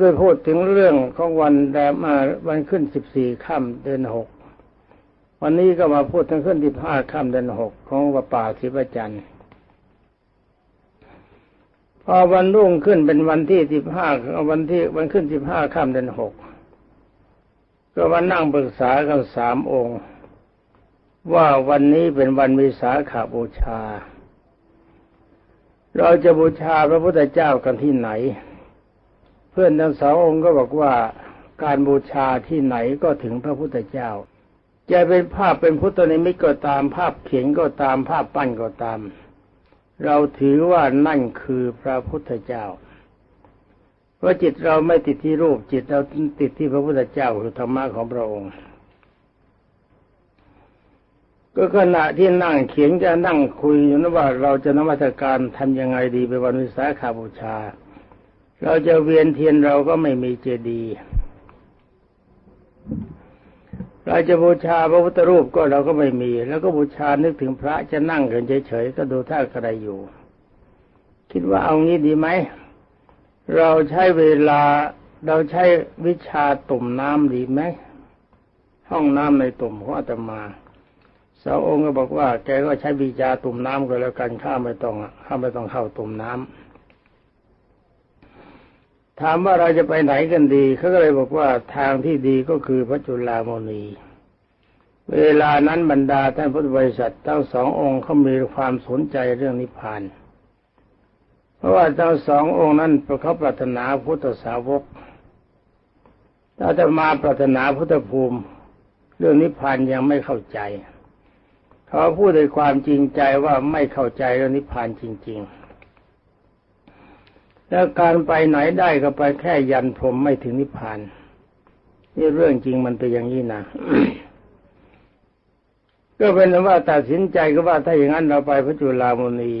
ได้พูดถึงเรื่องของวันแรมมาวันขึ้นสิบสี่ค่ำเดือนหกวันนี้ก็มาพูดถึงขึ้นที่ห้าค่ำเดือนหกของวัป่าศิบจันทร์พอวันรุ่งขึ้นเป็นวันที่สิบห้าวันที่วันขึ้นสิบห้าค่ำเดือนหกก็มานั่งปรึกษากันสามองค์ ว่าวันนี้เป็นวันวิสาขาบูชา เราจะบูชาพระพุทธเจ้ากันที่ไหน เพื่อนทั้งสององค์ก็บอกว่าการบูชาที่ไหนก็ถึงพระพุทธเจ้าจะเป็นภาพเป็นพุทธนิมิตก็ตามภาพเขียนก็ตามภาพปั้นก็ตาม เราถือว่านั่นคือพระพุทธเจ้าเพราะจิตเราไม่ติดที่รูปจิตเราติดที่พระพุทธเจ้าคือธรรมะของพระองค์ ก็ขณะที่นั่งเขียนจะนั่งคุยอยู่นะว่าเราจะนมัสการทำยังไงดีไปวันวิสาขบูชา เราจะเวียนเทียนเราก็ไม่มีเจดีย์เราจะบูชาพระพุทธรูปก็เราก็ไม่มี แล้วก็บูชานึกถึงพระจะนั่งกันเฉยๆก็ดูท่ากระไรอยู่ คิดว่าเอางี้ดีไหม เราใช้เวลาเราใช้วิชาตุ่มน้ำดีไหม ห้องน้ำในตุ่มของอาตมาสาวองค์ก็บอกว่า แกก็ใช้วิชาตุ่มน้ำก็แล้วกันข้าไม่ต้องข้าไม่ต้องเข้าตุ่มน้ำ ถามว่าเราจะไปไหนกันดีเขาก็เลยบอกว่าทางที่ดีก็คือพระจุลามณีเวลานั้นบรรดาท่านพุทธบริษัททั้งสององค์เขามีความสนใจเรื่องนิพพาน เพราะว่าทั้งสององค์นั้นเขาปรารถนาพุทธสาวกถ้าจะมาปรารถนาพุทธภูมิ เรื่องนิพพานยังไม่เข้าใจเขาพูดด้วยความจริงใจว่าไม่เข้าใจเรื่องนิพพานจริง ๆ แล้วการไปไหนได้ก็ไปแค่ยันพรมไม่ถึงนิพพาน นี่เรื่องจริงมันเป็นอย่างนี้นะก็เป็นว่าตัดสินใจก็ว่าถ้าอย่างนั้นเราไปพระจุลามุนี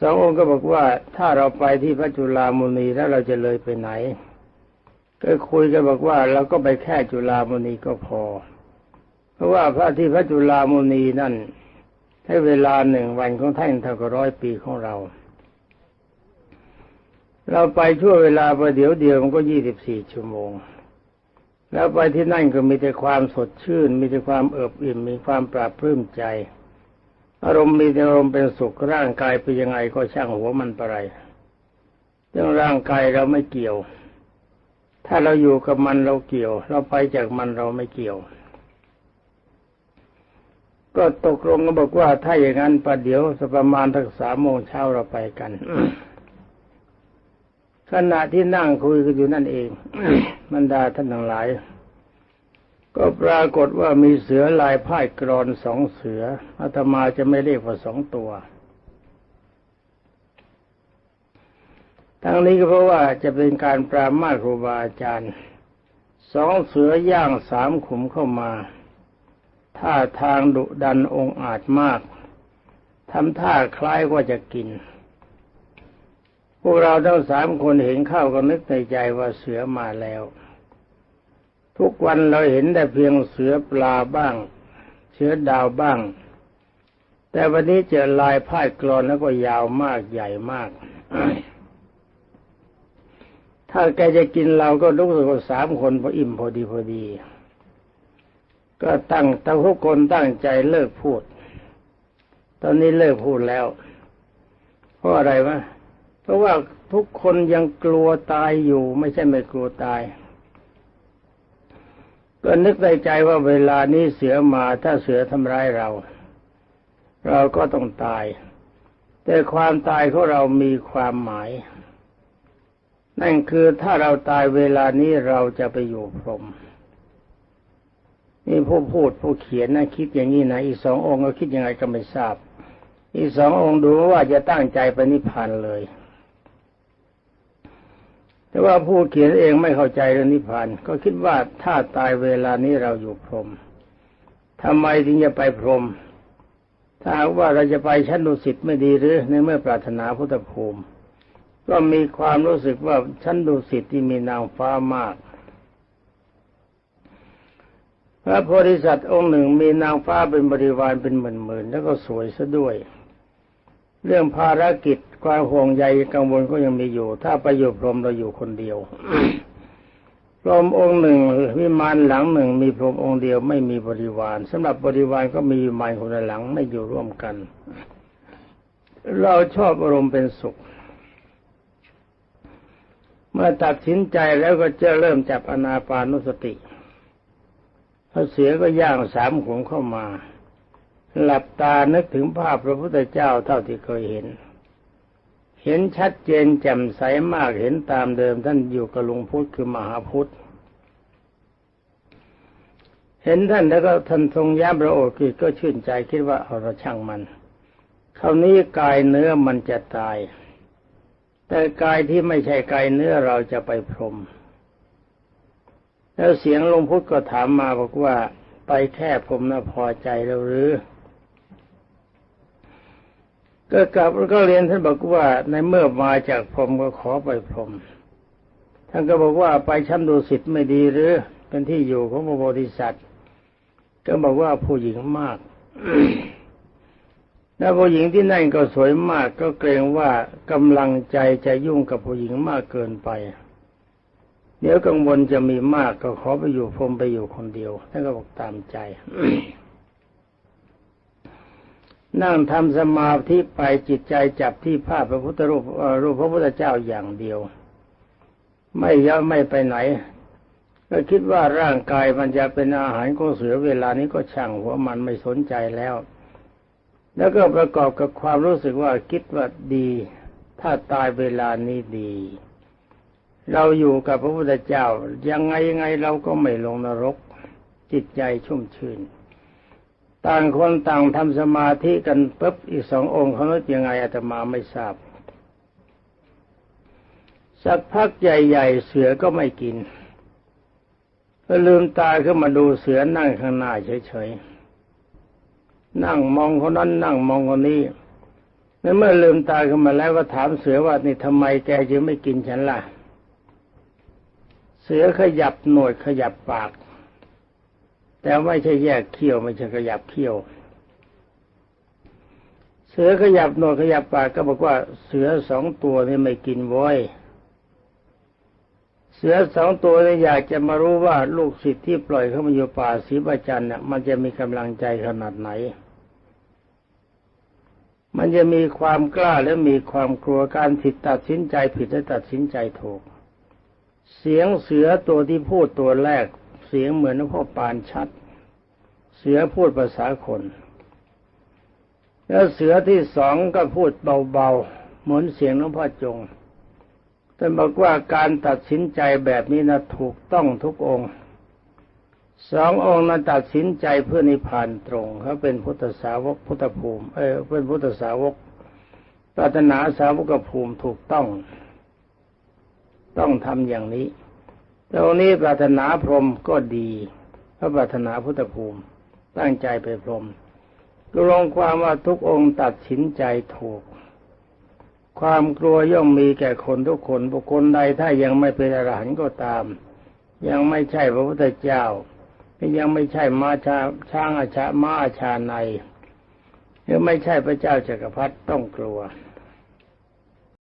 สององค์ก็บอกว่าถ้าเราไปที่พระจุลามุนีแล้วเราจะเลยไปไหน ก็คุยกันบอกว่าเราก็ไปแค่จุลามุนีก็พอ เพราะว่าพระที่พระจุลามุนีนั่นให้เวลาหนึ่งวันของท่านเท่ากับร้อยปีของเรา เราไปชั่วเวลาประเดี๋ยวเดียวมันก็ยี่สิบสี่ชั่วโมง แล้วไปที่นั่นก็มีแต่ความสดชื่น มีแต่ความเอิบอิ่ม มีความปราบปลื้มใจ อารมณ์มีแต่อารมณ์เป็นสุขร่างกายเป็นยังไงก็ช่างหัวมันไปไรเรื่องร่างกายเราไม่เกี่ยว ถ้าเราอยู่กับมันเราเกี่ยว เราไปจากมันเราไม่เกี่ยว ก็ตกลงก็บอกว่าถ้าอย่างนั้นประเดี๋ยวสักประมาณทักสามโมงเช้าเราไปกัน ขณะที่นั่งคุยกันอยู่นั่นเองบรรดาท่านทั้งหลาย ก็ปรากฏว่ามีเสือลายพ่ายกรอนสองเสืออาตมาจะไม่เรียกว่าสองตัว ทั้งนี้ก็เพราะว่าจะเป็นการปรามาครูบาอาจารย์สองเสือย่างสามขุมเข้ามาท่าทางดุดันองอาจมากทำท่าคล้ายว่าจะกิน วกเราทั้งสามคนเห็นเข้าก็นึกในใจว่าเสือมาแล้ว ทุกวันเราเห็นแต่เพียงเสือปลาบ้าง เสือดาวบ้าง แต่วันนี้เจอลายพ่ายกรอนแล้วก็ยาวมากใหญ่มาก ถ้าแกจะกินเราก็รู้สึกว่าสามคนพออิ่มพอดีพอดี ก็ตั้งแต่ทุกคนตั้งใจเลิกพูด ตอนนี้เลิกพูดแล้ว เพราะอะไรวะ เพราะว่าทุกคนยังกลัวตายอยู่ ไม่ใช่ไม่กลัวตายก็นึกในใจว่าเวลานี้เสือมาถ้าเสือทำร้ายเรา เราก็ต้องตาย แต่ความตายของเรามีความหมาย นั่นคือถ้าเราตายเวลานี้เราจะไปอยู่พรหมนี่ผู้พูดผู้เขียนนะคิดอย่างนี้นะอีกสององค์ก็คิดยังไงก็ไม่ทราบ อีกสององค์ดูว่าจะตั้งใจไปนิพพานเลย แต่ว่าผู้เขียนเองไม่เข้าใจเรื่องนิพพาน ก็คิดว่าถ้าตายเวลานี้เราอยู่พรหมทำไมถึงจะไปพรหมถ้าว่าเราจะไปชั้นดุสิตไม่ดีหรือในเมื่อปรารถนาพุทธภูมิ ก็มีความรู้สึกว่าชั้นดุสิตที่มีนางฟ้ามาก พระโพธิสัตว์องค์หนึ่งมีนางฟ้าเป็นบริวารเป็นหมื่นๆแล้วก็สวยซะด้วย เรื่องภารกิจความห่วงใยกังวลก็ยังมีอยู่ ถ้าไปอยู่พรหมเราอยู่คนเดียวพรหมองค์หนึ่งวิมานหลังหนึ่ง มีพรหมองค์เดียวไม่มีบริวารสำหรับบริวารก็มีวิมานคนละหลังไม่อยู่ร่วมกัน เราชอบอารมณ์เป็นสุข เมื่อตัดสินใจแล้วก็จะเริ่มจับอนาปานุสติพระเสือก็ย่างสามขุมเข้ามา หลับตานึกถึงภาพพระพุทธเจ้าเท่าที่เคยเห็น เห็นชัดเจนแจ่มใสมากเห็นตามเดิมท่านอยู่กับหลุงพุทธคือมหาพุทธเห็นท่านแล้วก็ท่านทรงย้ำพระโอษฐ์ก็ชื่นใจคิดว่าเอาเราช่างมันคราวนี้กายเนื้อมันจะตาย แต่กายที่ไม่ใช่กายเนื้อเราจะไปพรม แล้วเสียงหลวงพุทธก็ถามมาบอกว่า ไปแค่ผมนะพอใจแล้วหรือ ก็กลับแล้วก็เรียนท่านบอกว่า ในเมื่อมาจากพรหมก็ขอไปพรหมท่านก็บอกว่าไปชั้นดุสิตไม่ดีหรือเป็นที่อยู่ของพระโพธิสัตว์ก็บอกว่าผู้หญิงมากแล้วผู้หญิงที่นั่นก็สวยมาก ก็เกรงว่ากำลังใจจะยุ่งกับผู้หญิงมากเกินไป เดี๋ยวกังวลจะมีมากก็ขอไปอยู่พรมไปอยู่คนเดียวท่านก็บอกตามใจ นั่งทำสมาธิไปจิตใจจับที่ภาพพระพุทธรูปรูปพระพุทธเจ้าอย่างเดียว ไม่ย่อไม่ไปไหนก็คิดว่าร่างกายมันจะเป็นอาหารของเสือเวลานี้ก็ช่างหัวมันไม่สนใจแล้ว แล้วก็ประกอบกับความรู้สึกว่าคิดว่าดี ถ้าตายเวลานี้ดี เราอยู่กับพระพุทธเจ้า ยังไงยังไงเราก็ไม่ลงนรก จิตใจชุ่มชื่น ต่างคนต่างทำสมาธิกันปุ๊บอีกสององค์เขาคิดยังไงอาตมาไม่ทราบ สักพักใหญ่ๆเสือก็ไม่กินก็ลืมตาขึ้นมาดูเสือนั่งข้างหน้าเฉยๆ นั่งมองคนนั้นนั่งมองคนนี้แล้วเมื่อลืมตาขึ้นมาแล้วก็ถามเสือว่านี่ทำไมแกจึงไม่กินฉันล่ะ เสือขยับหนวดขยับปาก แต่ไม่ใช่แยกเขี้ยวไม่ใช่ขยับเขี้ยว เสือขยับหนวดขยับปากก็บอกว่าเสือสองตัวนี่ไม่กินว้อยเสือสองตัวนี่อยากจะมารู้ว่าลูกศิษย์ที่ปล่อยเข้ามาอยู่ป่าศรีประจันเนี่ยมันจะมีกำลังใจขนาดไหน มันจะมีความกล้าและมีความกลัวการผิดตัดสินใจผิดและตัดสินใจถูก เสียงเสือตัวที่พูดตัวแรก เสียงเหมือนพ่อปานชัด เสือพูดภาษาคน แล้วเสือที่สองก็พูดเบาๆเหมือนเสียงหลวงพ่อจงแต่บอกว่าการตัดสินใจแบบนี้นะถูกต้องทุกองค์สององค์นั้นตัดสินใจเพื่อนิพพานตรงเขาเป็นพุทธสาวกพุทธภูมิ เออเป็นพุทธสาวกปรารถนาสาวกภูมิถูกต้อง ต้องทำอย่างนี้ ตรงนี้ปรารถนาพรมก็ดีพระปรารถนาพุทธภูมิตั้งใจไปพรหมก็ลงความว่าทุกองค์ตัดสินใจถูก ความกลัวย่อมมีแก่คนทุกคนบุคคลใดถ้ายังไม่เป็นอรหันต์ก็ตาม ยังไม่ใช่พระพุทธเจ้ายังไม่ใช่มาชาช้างอาชามาอาชาในหรือไม่ใช่พระเจ้าจักรพรรดิต้องกลัว